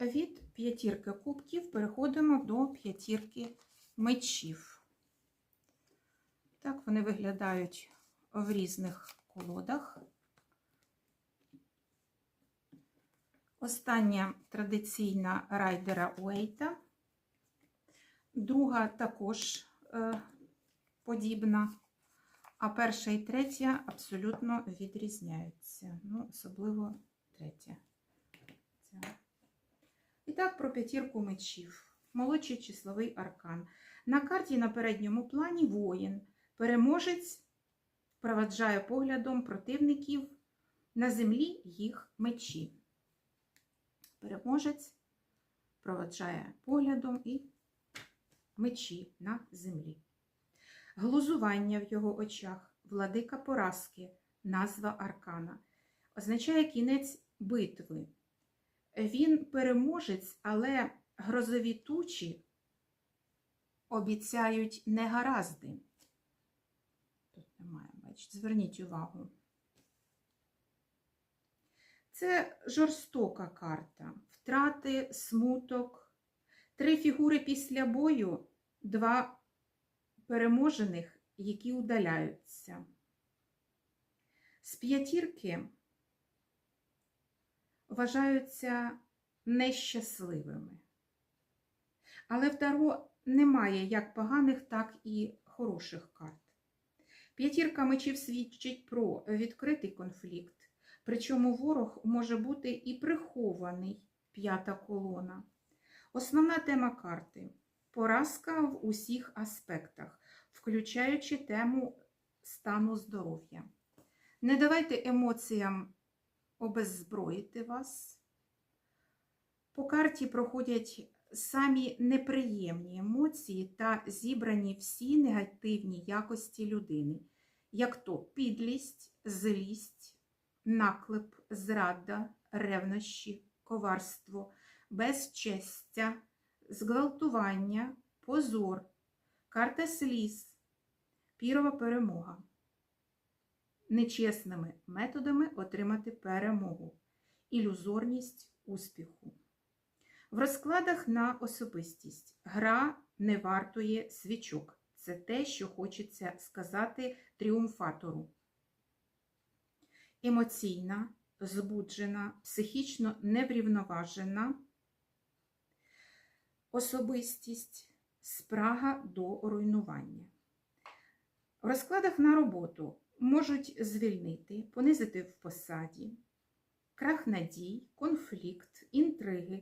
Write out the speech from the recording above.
Від п'ятірки кубків переходимо до п'ятірки мечів. Так вони виглядають в різних колодах. Остання традиційна райдера Уейта. Друга також е, подібна, а перша і третя абсолютно відрізняються. Ну, особливо третя. Так, про п'ятірку мечів. Молодший числовий аркан. На карті на передньому плані воїн. Переможець проваджає поглядом противників на землі їх мечі. Переможець проваджає поглядом і мечі на землі. Глузування в його очах, владика поразки, назва аркана, означає кінець битви. Він переможець, але грозові тучі обіцяють негаразди. Тут немає, бачите, зверніть увагу. Це жорстока карта. Втрати, смуток. Три фігури після бою, два переможених, які удаляються. З п'ятірки вважаються нещасливими. Але в Таро немає як поганих, так і хороших карт. П'ятірка мечів свідчить про відкритий конфлікт, причому ворог може бути і прихований п'ята колона. Основна тема карти поразка в усіх аспектах, включаючи тему стану здоров'я. Не давайте емоціям обеззброїти вас. По карті проходять самі неприємні емоції та зібрані всі негативні якості людини, як то підлість, злість, наклеп, зрада, ревнощі, коварство, безчестя, зґвалтування, позор, карта сліз, пірова перемога. Нечесними методами отримати перемогу, ілюзорність успіху. В розкладах на особистість гра не вартує свічок. Це те, що хочеться сказати тріумфатору. Емоційна, збуджена, психічно неврівноважена особистість, спрага до руйнування. В розкладах на роботу можуть звільнити, понизити в посаді, крах надій, конфлікт, інтриги,